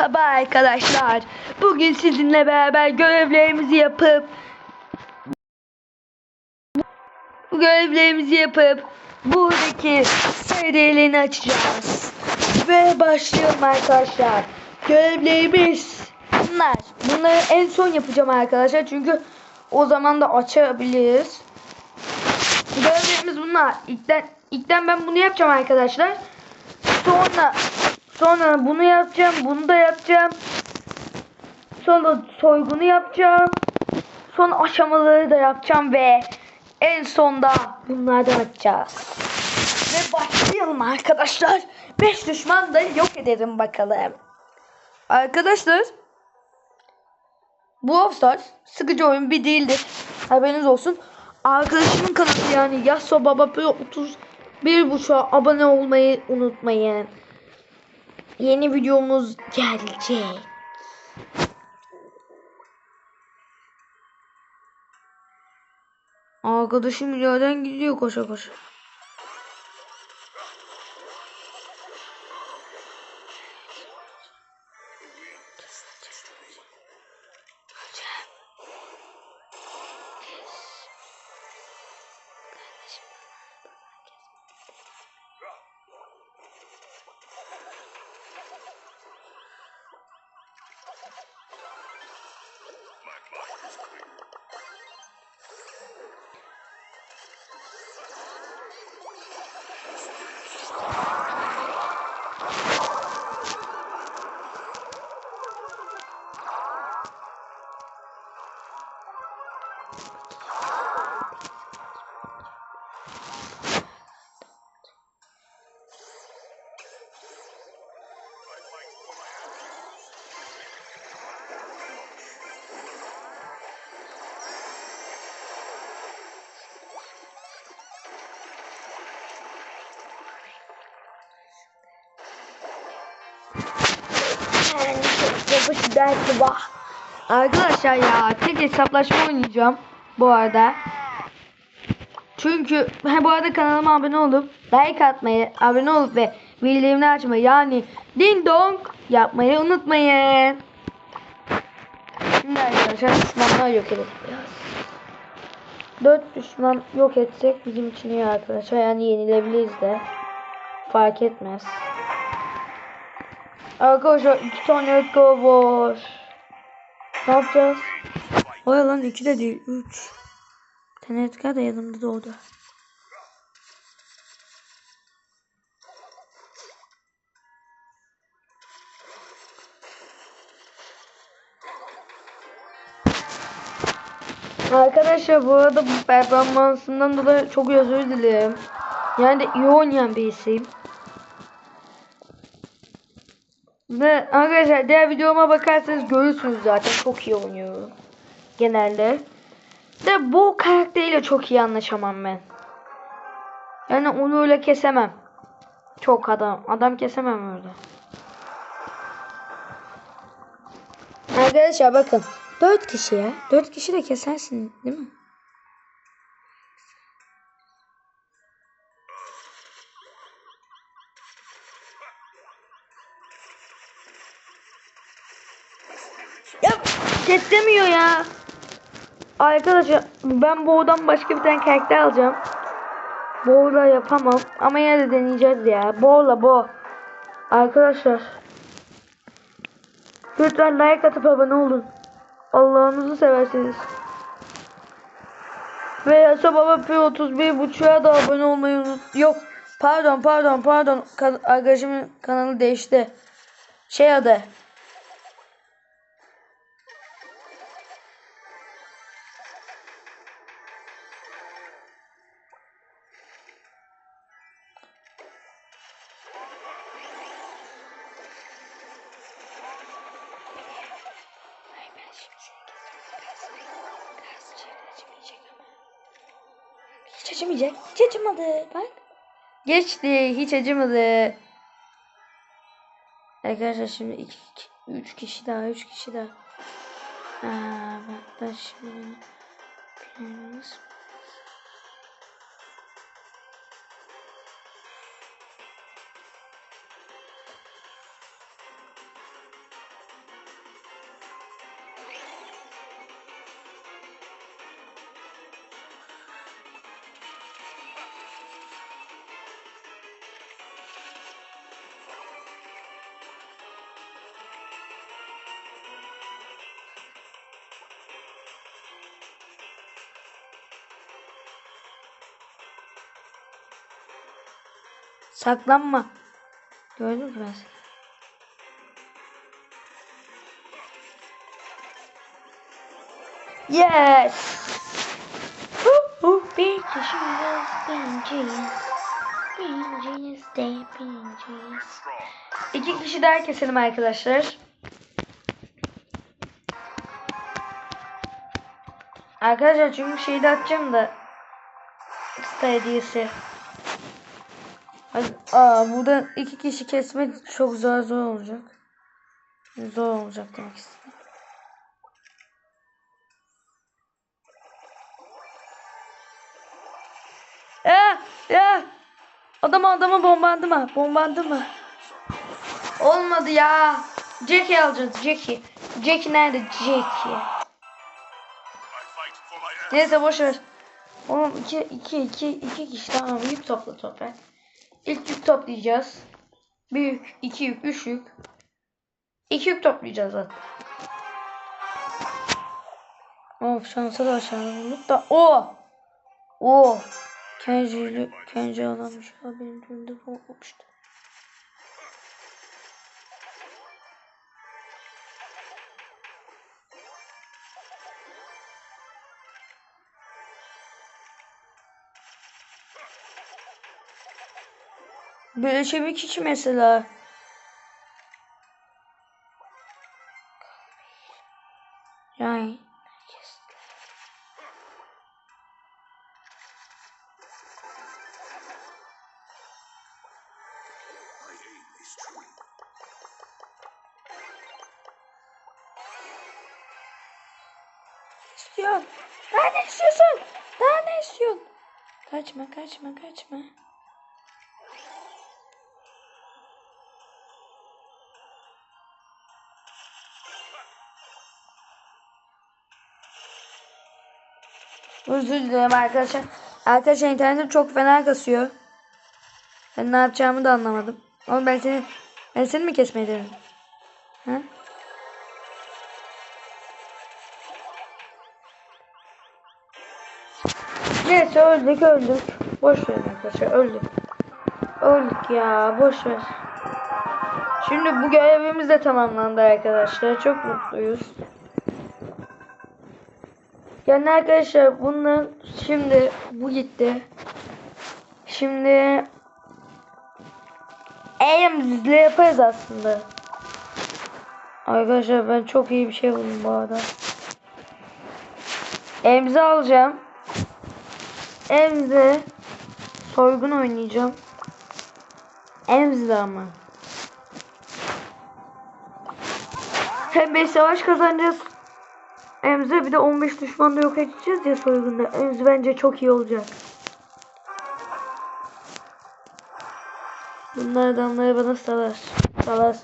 Merhaba arkadaşlar. Bugün sizinle beraber görevlerimizi yapıp bu görevlerimizi yapıp buradaki serilerini açacağız. Ve başlayalım arkadaşlar. Görevlerimiz bunlar. Bunları en son yapacağım arkadaşlar. Çünkü o zaman da açabiliriz. Görevlerimiz bunlar. İlkten, ilkten ben bunu yapacağım arkadaşlar. Sonra sonra bunu yapacağım. Bunu da yapacağım. Sonra soygunu yapacağım. Son aşamaları da yapacağım ve en sonda bunlardan açacağız. Ve başlayalım arkadaşlar. 5 düşman da yok edelim bakalım. Arkadaşlar bu Stars sıkıcı oyun bir değildir. Haberiniz olsun. Arkadaşımın kanalı yani Yasso Baba Pro 31 buçuğa abone olmayı unutmayın. Yeni videomuz gelecek. Arkadaşım ileriden gidiyor koşa koşa. Yapış dersi vah. Arkadaşlar ya tek hesaplaşma oynayacağım bu arada. Çünkü he, bu arada kanalıma abone olup like atmayı, abone olup ve bildirimleri açmayı yani ding dong yapmayı unutmayın. Şimdi arkadaşlar düşmanlar yok edelim biraz. Dört düşman yok etsek bizim için iyi arkadaşlar. Yani yenilebiliriz de. Fark etmez. Arkadaşlar iki tane Edgar var. Ne yapacağız? O lan iki de değil. Üç. Tane Edgar da yanımda doğdu. Arkadaşlar bu arada performansından dolayı çok özür dilerim. Yani iyi oynayan birisiyim. Ve arkadaşlar diğer videoma bakarsanız görürsünüz zaten çok iyi oynuyorum. Genelde. De bu karakteriyle çok iyi anlaşamam ben. Yani onu öyle kesemem. Çok adam. Adam kesemem orada. Arkadaşlar bakın. 4 kişi ya. 4 kişi de kesersin değil mi? Arkadaşlar ben Bo'dan başka bir tane karakter alacağım. Bo'la yapamam ama yine de deneyeceğiz ya. Bo'la Bo. Arkadaşlar. Lütfen like atıp abone olun. Allah'ınızı seversiniz. Ve Yasa Baba P31 buçuğa da abone olmayı unut. Yok. Pardon pardon pardon. Ka arkadaşımın kanalı değişti. Şey adı. Hiç acımayacak. Hiç acımadı. Bak. Geçti. Hiç acımadı. Arkadaşlar şimdi 2 3 kişi daha 3 kişi daha. Aa, bak da şimdi planımız Saklanma. Gördün mü ben seni? Yes. Bir kişiyiz, birinciyiz. Birinciyiz de birinciyiz. İki kişi daha keselim arkadaşlar. Arkadaşlar çünkü şeyi de atacağım da Star hediyesi. Aa, burada iki kişi kesme çok zor zor olacak. Zor olacak demek istedim. Ya ya adamı adamı bombardıma bombardıma. Olmadı ya. Jackie alacağız Jackie. Jackie nerede Jackie? Neyse boş ver. Oğlum iki, iki, iki, iki kişi tamam yük topla toprak. İlk yük toplayacağız. Bir yük, iki yük, üç yük. İki yük toplayacağız zaten. Of şansa da aşağıda bulduk da. O! O! Kenji'li, Kenji alamış. Haberin önünde olmamıştı. Bölüşemek için mesela. Yani. İstiyorsun? Daha ne istiyorsun? Daha ne istiyorsun? Kaçma kaçma kaçma. Özür dilerim arkadaşlar. Arkadaşlar internetim çok fena kasıyor. Ben ne yapacağımı da anlamadım. Oğlum ben seni ben seni mi kesmeyi denedim? Ha? Neyse öldük öldük. Boş ver arkadaşlar öldük. Öldük ya boş ver. Şimdi bu görevimiz de tamamlandı arkadaşlar. Çok mutluyuz. Yani arkadaşlar bundan şimdi bu gitti. Şimdi elimizle yaparız aslında. Arkadaşlar ben çok iyi bir şey buldum bu arada. Emzi alacağım. Emzi soygun oynayacağım. Emzi ama. Hem 5 savaş kazanacağız. Emzi bir de 15 düşman da yok edeceğiz ya soygunda. Emzi bence çok iyi olacak. Bunlar adamları bana salar. Salar.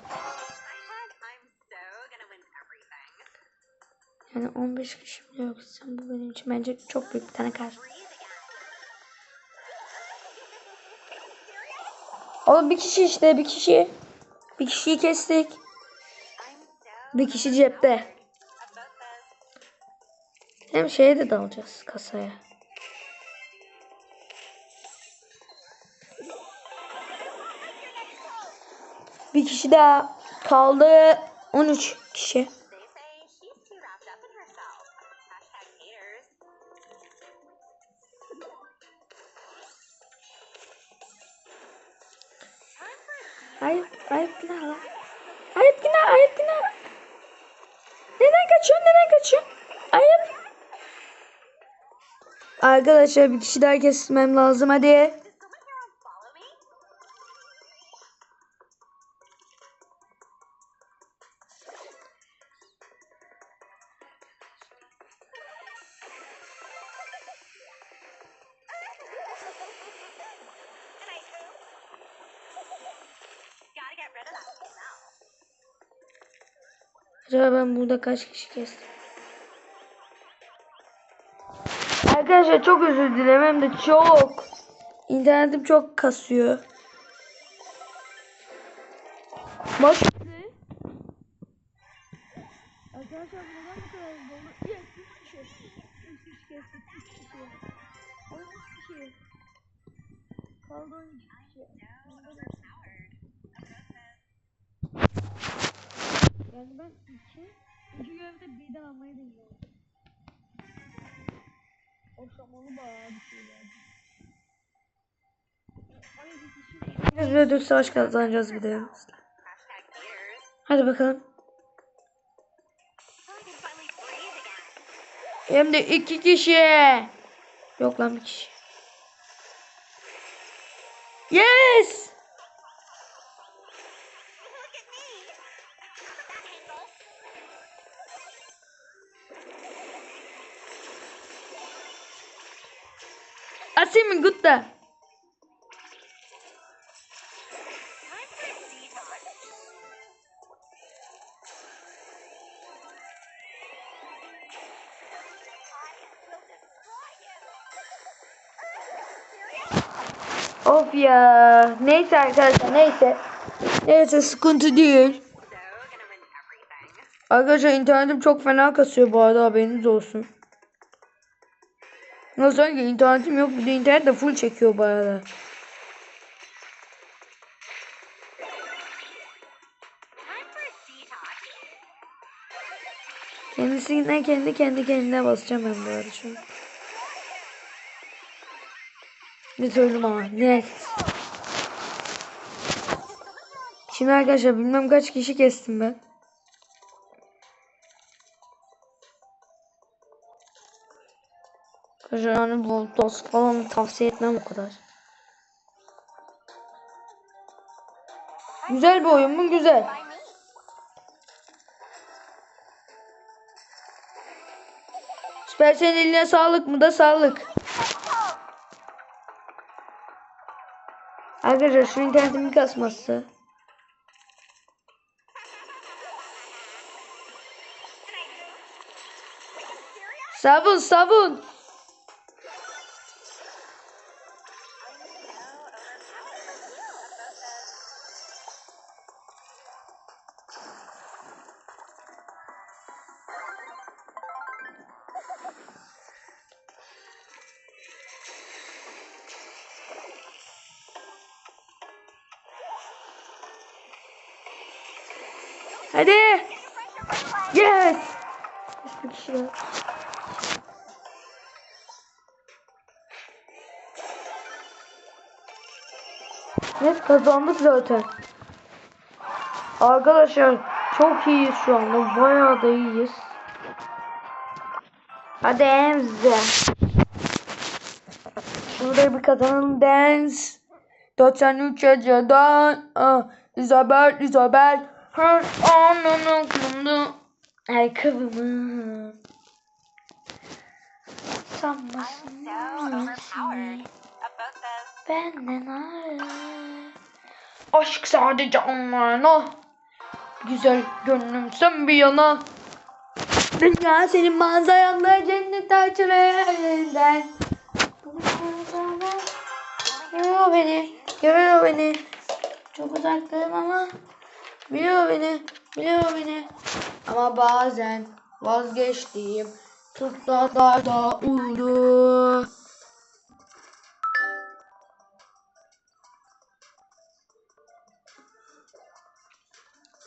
Yani 15 kişi bile yok. Sen bu benim için bence çok büyük bir tane kar. Oğlum bir kişi işte bir kişi. Bir kişiyi kestik. Bir kişi cepte. Hem şeye de dalacağız kasaya. Bir kişi daha kaldı. 13 kişi. Arkadaşlar bir kişi daha kesmem lazım hadi. Acaba ben burada kaç kişi kestim? Arkadaşlar çok özür dilerim hem de çok. İnternetim çok kasıyor. Boş. Arkadaşlar neden bu kadar bomba? Yes, 3 kişi. 3 kişi kestik, 3 kişi. 13 kişi. Kaldı 12 kişi. Yani ben iki, iki görevde birden almayı deniyorum. O şamalı bayağı bir şey geldi. 12 kişi. Ve 4 savaş kazanacağız bir de. Hadi bakalım. Hem de iki kişi. Yok lan bir kişi. Yes! Destroy you. Of ya. Neyse arkadaşlar neyse. Neyse sıkıntı değil. Arkadaşlar internetim çok fena kasıyor bu arada haberiniz olsun. Nasıl ki internetim yok bir de internet de full çekiyor detox. Kendisinden kendi kendi kendine basacağım ben bu arada şu an. Ne söyledim ama ne? Şimdi arkadaşlar bilmem kaç kişi kestim ben. Arkadaşlar yani dost falan tavsiye etmem o kadar. Güzel bir oyun mu? Güzel. By me. Süpersen'in eline sağlık mı da sağlık. Arkadaşlar şu internetimin kasması. Savun savun. Hadi. Yes. Bir kişi daha. Evet kazandık zaten. Arkadaşlar çok iyiyiz şu anda. Bayağı da iyiyiz. Hadi Emze. Şurada bir kazanalım dance. 93 yaşından. Ah, Isabel, Isabel. Her anın aklımda. Ayakkabımı. Sanmasın. This. Benden ayrı. Aşk sadece onlarla. Güzel gönlüm sen bir yana. Dünya senin manzaranla cennet açılığından. Görüyor beni, görüyor beni. Çok uzaktayım ama biliyor beni, biliyor beni. Ama bazen vazgeçtiğim tutsalar da olur.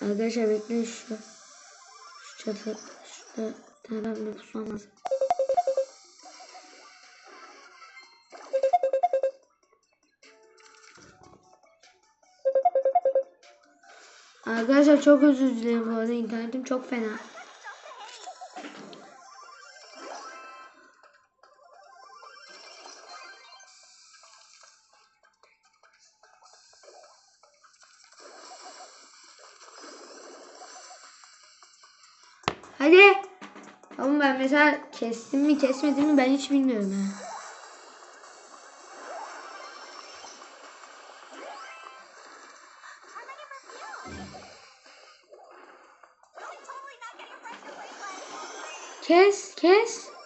Arkadaşlar bekleyin şu şu çatı şurada taraflı pusulamaz. Arkadaşlar çok özür dilerim bu arada internetim çok fena. Hadi. Ama ben mesela kestim mi kesmedim mi ben hiç bilmiyorum ha. Kes kes.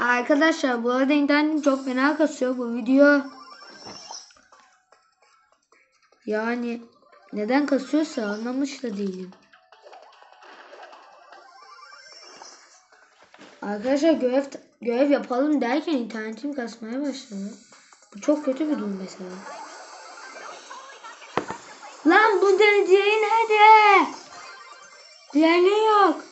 Arkadaşlar bu arada internetim çok fena kasıyor bu video. Yani neden kasıyorsa anlamış da değilim. Arkadaşlar görev görev yapalım derken internetim kasmaya başladı. Bu çok kötü bir durum mesela. Lan bu diğeri nerede? Diğerleri yok.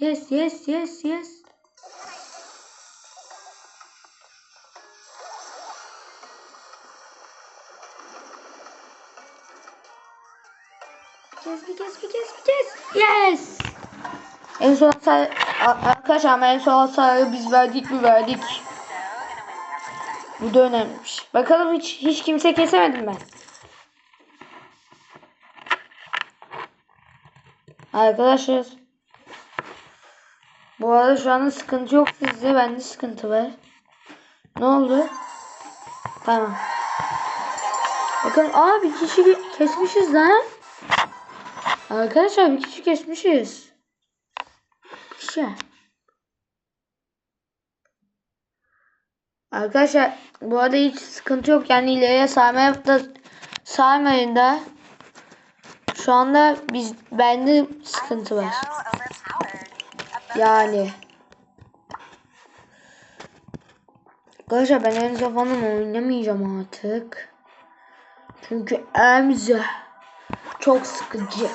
Yes, yes, yes, yes. Kes bir kes bir kes bir kes. Yes. En son hasar arkadaşlar ama en son hasarı biz verdik mi verdik. Bu da önemliymiş. Bakalım hiç hiç kimse kesemedim ben. Arkadaşlar bu arada şu anda sıkıntı yok sizde. Bende sıkıntı var. Ne oldu? Tamam. Bakın aa bir kişi kesmişiz lan. Arkadaşlar bir kişi kesmişiz. Bir kişi. Arkadaşlar bu arada hiç sıkıntı yok. Yani ileriye sarmaya da sarmayın da. Şu anda biz bende sıkıntı var. Yani. Arkadaşlar ben en falan oynamayacağım artık. Çünkü emze çok sıkıcı.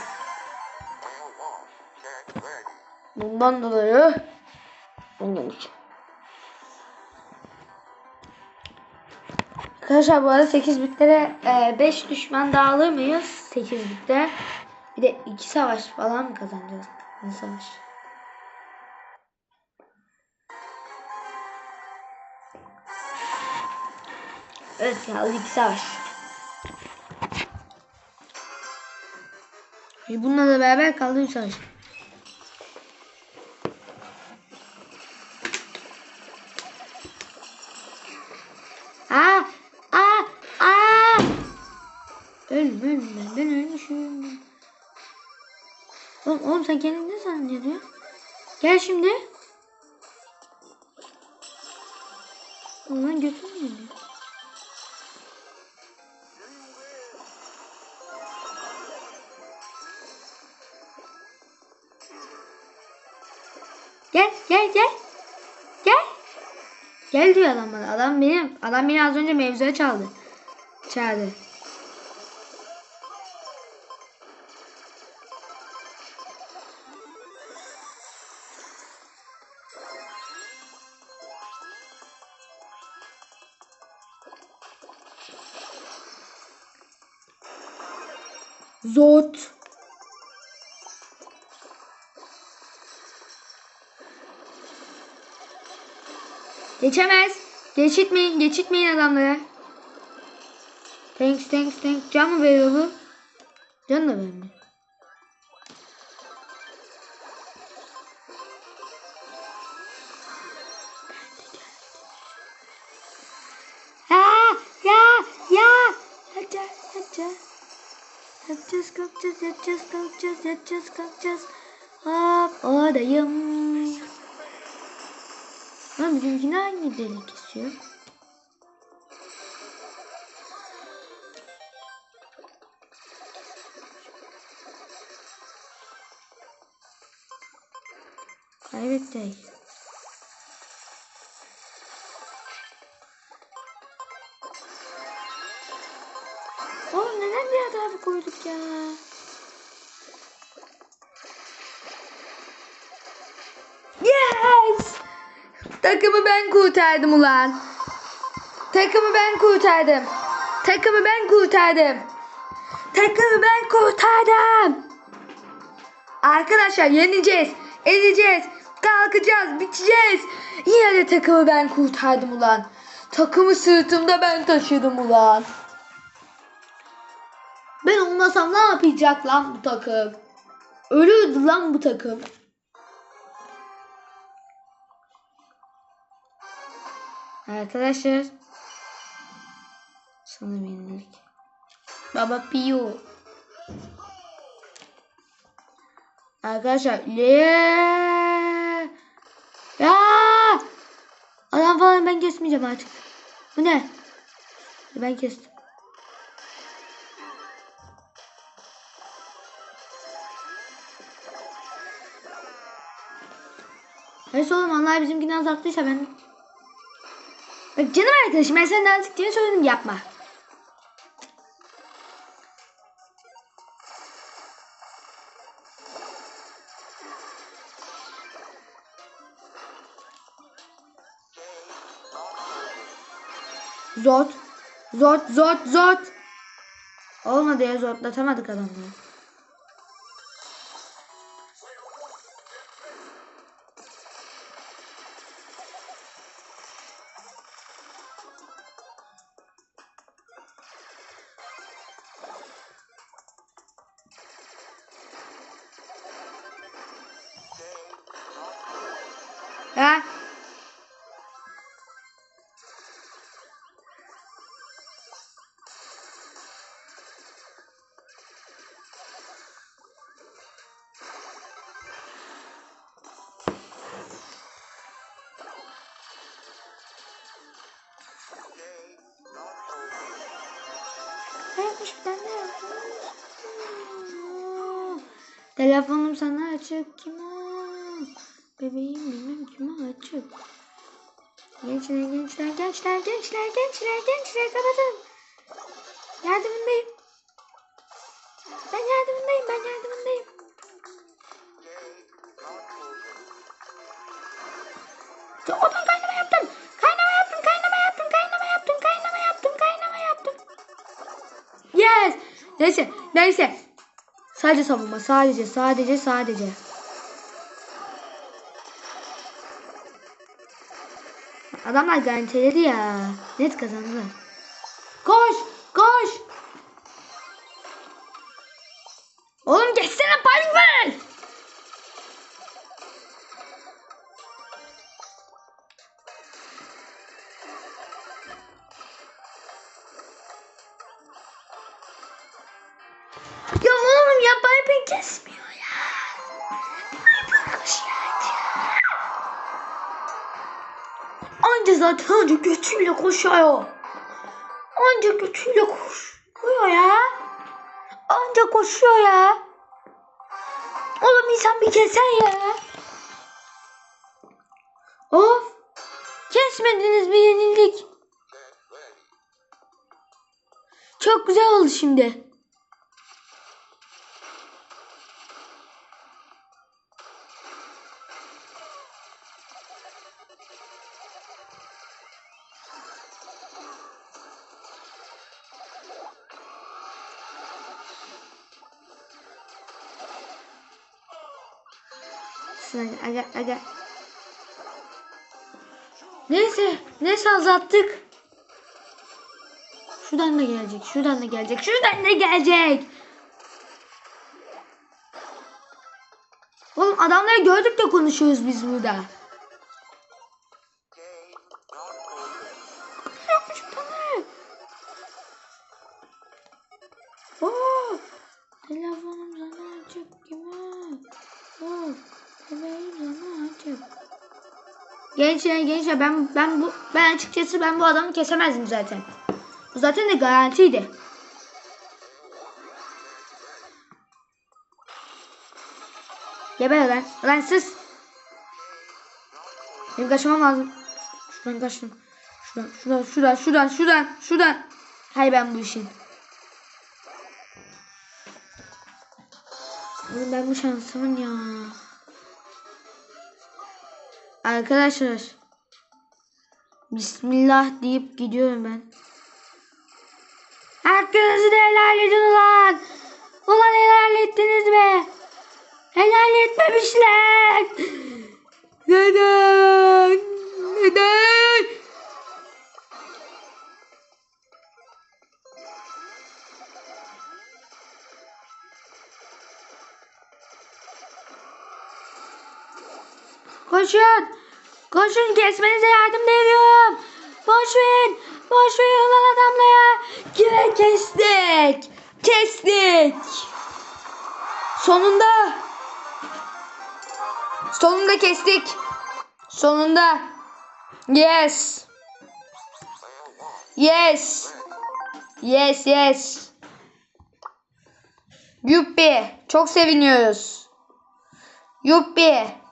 Bundan dolayı oynamayacağım. Arkadaşlar bu arada 8 bitlere 5 düşman daha alır mıyız? 8 bitte. Bir de 2 savaş falan mı kazanacağız? Ne savaş? Evet ya iki savaş. Bununla da beraber kaldı üç savaş. Aa! Aa! Aa! Ölüm ben. Ben ölmüşüm. Oğlum, oğlum sen kendini? Gel şimdi. Adam benim. Adam beni az önce mevzuya çaldı. Çağırdı. Zot. Geçemez. Geçitmeyin. Geçitmeyin adamları. Thanks thanks thanks. Can mı veriyor bu? Can da vermiyor. Aa, ya ya. Yapacağız yapacağız. Yapacağız kalkacağız yapacağız kalkacağız yapacağız kalkacağız. Hop oradayım. Lan bizimkini hangi deli kesiyor? Kaybettik. Oğlum neden bir hata koyduk ya? Takımı ben kurtardım ulan. Takımı ben kurtardım. Takımı ben kurtardım. Takımı ben kurtardım. Arkadaşlar yeneceğiz. Edeceğiz. Kalkacağız. Biteceğiz. Yine de takımı ben kurtardım ulan. Takımı sırtımda ben taşıdım ulan. Ben olmasam ne yapacak lan bu takım? Ölürdü lan bu takım. Arkadaşlar. Sana yenildik. Baba Piyo. Arkadaşlar. Le. Ya. Adam falan ben kesmeyeceğim artık. Bu ne? Ben kestim. Neyse oğlum onlar bizimkinden uzaktaysa ben... Bak canım arkadaşım ben senden azıcık diye söyledim yapma. Zot. Zot zot zot. Olmadı ya zotlatamadık adamları. Ben Telefonum sana açık kime? Bebeğim bilmem kime açık. Gençler gençler gençler gençler gençler gençler kapatın. Yardımındayım. Ben yardımındayım ben yardımındayım. Ya Oradan kaynama Neyse neyse. Sadece savunma sadece sadece sadece. Adamlar garantiledi ya. Net kazandılar. Koş! Götüyle koşuyor. Anca götüyle koşuyor ya. Anca koşuyor ya. Oğlum insan bir kesen ya. Of. Kesmediniz bir yenildik. Çok güzel oldu şimdi. Aga aga. Neyse, neyse azalttık. Şuradan da gelecek, şuradan da gelecek, şuradan da gelecek. Oğlum adamları gördük de konuşuyoruz biz burada. Gençler gençler ben ben bu ben açıkçası ben bu adamı kesemezdim zaten. Bu zaten de garantiydi. Geber lan. Lan sus. Benim kaçmam lazım. Şuradan kaçtım. Şuradan, şuradan, şuradan, şuradan, şuradan, şuradan. Hay ben bu işin. Oğlum ben bu şansımın ya. Arkadaşlar. Bismillah deyip gidiyorum ben. Hakkınızı da helal edin ulan. Ulan helal ettiniz mi? Helal etmemişler. Neden? Neden? Koşun. Koşun kesmenize yardım ediyorum. Boş verin. Boş verin lan adamlara. Kime kestik? Kestik. Sonunda. Sonunda kestik. Sonunda. Yes. Yes. Yes yes. Yuppi. Çok seviniyoruz. Yuppi.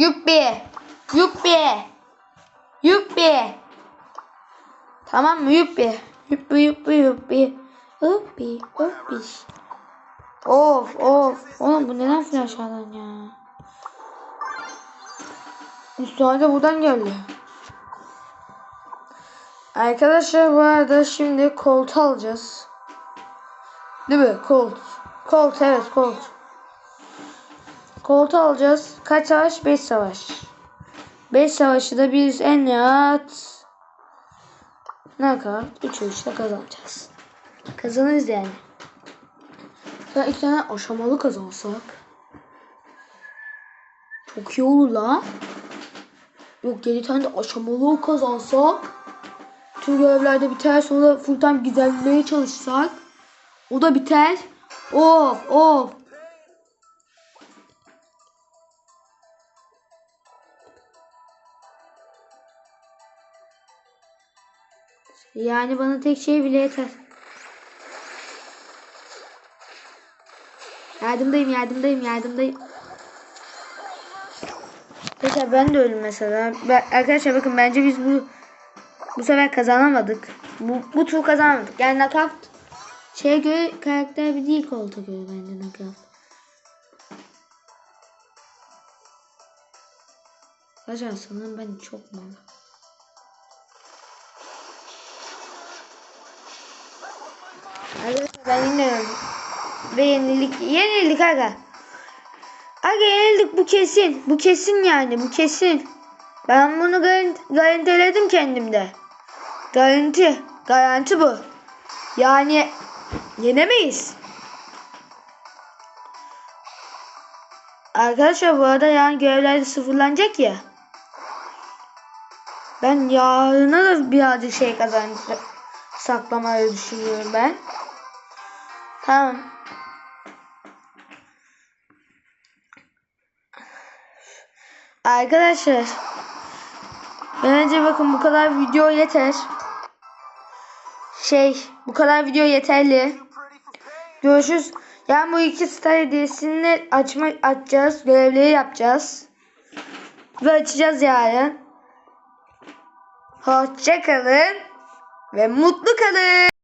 Yuppi. Yuppi. Yuppi. Tamam mı? Yuppi. Yuppi yuppi yuppi. Yuppi yuppi. Of of. Oğlum bu neden flash aşağıdan ya? Üstüne de buradan geldi. Arkadaşlar bu arada şimdi Colt alacağız. Değil mi? Colt. Colt evet Colt. Colt alacağız. Kaç savaş? 5 savaş. 5 savaşı da biz en ne kadar? 3 3'te kazanacağız. Kazanırız yani. Ya iki tane aşamalı kazansak. Çok iyi olur lan. Yok 7 tane de aşamalı kazansak. Tüm görevlerde biter sonra full time gizlenmeye çalışsak. O da biter. Of of. Yani bana tek şey bile yeter. Yardımdayım, yardımdayım, yardımdayım. Arkadaşlar ben de öldüm mesela. Ben, arkadaşlar bakın bence biz bu bu sefer kazanamadık. Bu, bu tur kazanamadık. Yani knockout şeye göre karakter bir değil koltuğa göre bence knockout. Arkadaşlar sanırım ben çok mal. Ben öldüm. Ve yenilik. Yenildik aga. Aga yenildik bu kesin. Bu kesin yani bu kesin. Ben bunu garanti, garantiledim kendimde. Garanti. Garanti bu. Yani yenemeyiz. Arkadaşlar bu arada yani görevler de sıfırlanacak ya. Ben yarına da birazcık şey kazanç saklamayı düşünüyorum ben. Tamam. Arkadaşlar. Bence bakın bu kadar video yeter. Şey bu kadar video yeterli. Görüşürüz. Yani bu iki star hediyesini açma, açacağız. Görevleri yapacağız. Ve açacağız yarın. Hoşça kalın. Ve mutlu kalın.